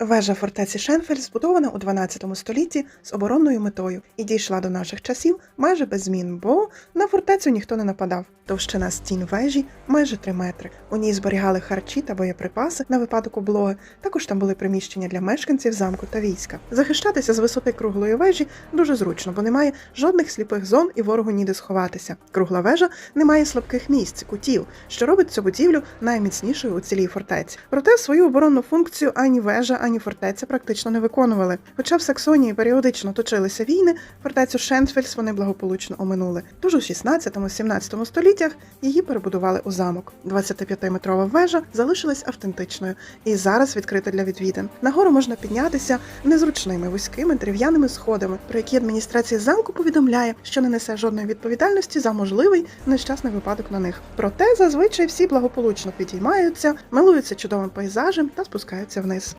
Вежа фортеці Шенфель збудована у 12 столітті з оборонною метою і дійшла до наших часів майже без змін, бо на фортецю ніхто не нападав. Товщина стін вежі майже 3 метри. У ній зберігали харчі та боєприпаси на випадок облоги. Також там були приміщення для мешканців замку та війська. Захищатися з висоти круглої вежі дуже зручно, бо немає жодних сліпих зон і ворогу ніде сховатися. Кругла вежа не має слабких місць, кутів, що робить цю будівлю найміцнішою у цілій фортеці. Проте свою оборонну функцію ані вежа, ані фортеця практично не виконували. Хоча в Саксонії періодично точилися війни, фортецю Шенфельс вони благополучно оминули. Тож у 16-17 століттях її перебудували у замок. 25-метрова вежа залишилась автентичною і зараз відкрита для відвідин. Нагору можна піднятися незручними вузькими дерев'яними сходами, про які адміністрація замку повідомляє, що не несе жодної відповідальності за можливий нещасний випадок на них. Проте зазвичай всі благополучно підіймаються, милуються чудовим пейзажем та спускаються вниз.